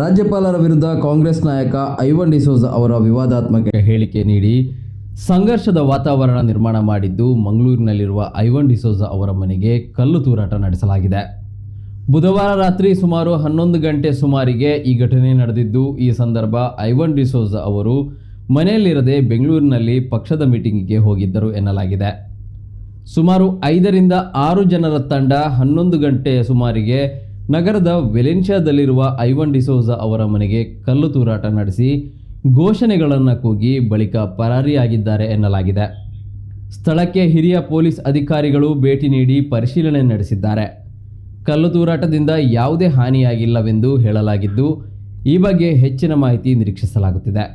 ರಾಜ್ಯಪಾಲರ ವಿರುದ್ಧ ಕಾಂಗ್ರೆಸ್ ನಾಯಕ ಐವನ್ ಡಿಸೋಜ ಅವರ ವಿವಾದಾತ್ಮಕ ಹೇಳಿಕೆ ನೀಡಿ ಸಂಘರ್ಷದ ವಾತಾವರಣ ನಿರ್ಮಾಣ ಮಾಡಿದ್ದು ಮಂಗಳೂರಿನಲ್ಲಿರುವ ಐವನ್ ಡಿಸೋಜ ಅವರ ಮನೆಗೆ ಕಲ್ಲು ತೂರಾಟ ನಡೆಸಲಾಗಿದೆ. ಬುಧವಾರ ರಾತ್ರಿ ಸುಮಾರು ಹನ್ನೊಂದು ಗಂಟೆ ಸುಮಾರಿಗೆ ಈ ಘಟನೆ ನಡೆದಿದ್ದು, ಈ ಸಂದರ್ಭ ಐವನ್ ಡಿಸೋಜ ಅವರು ಮನೆಯಲ್ಲಿರದೆ ಬೆಂಗಳೂರಿನಲ್ಲಿ ಪಕ್ಷದ ಮೀಟಿಂಗಿಗೆ ಹೋಗಿದ್ದರು ಎನ್ನಲಾಗಿದೆ. ಸುಮಾರು ಐದರಿಂದ ಆರು ಜನರ ತಂಡ ಹನ್ನೊಂದು ಗಂಟೆಯ ಸುಮಾರಿಗೆ ನಗರದ ವೆಲೆನ್ಷಿಯಾದಲ್ಲಿರುವ ಐವನ್ ಡಿಸೋಜಾ ಅವರ ಮನೆಗೆ ಕಲ್ಲು ತೂರಾಟ ನಡೆಸಿ ಘೋಷಣೆಗಳನ್ನು ಕೂಗಿ ಬಳಿಕ ಪರಾರಿಯಾಗಿದ್ದಾರೆ ಎನ್ನಲಾಗಿದೆ. ಸ್ಥಳಕ್ಕೆ ಹಿರಿಯ ಪೊಲೀಸ್ ಅಧಿಕಾರಿಗಳು ಭೇಟಿ ನೀಡಿ ಪರಿಶೀಲನೆ ನಡೆಸಿದ್ದಾರೆ. ಕಲ್ಲು ತೂರಾಟದಿಂದ ಯಾವುದೇ ಹಾನಿಯಾಗಿಲ್ಲವೆಂದು ಹೇಳಲಾಗಿದ್ದು, ಈ ಬಗ್ಗೆ ಹೆಚ್ಚಿನ ಮಾಹಿತಿ ನಿರೀಕ್ಷಿಸಲಾಗುತ್ತಿದೆ.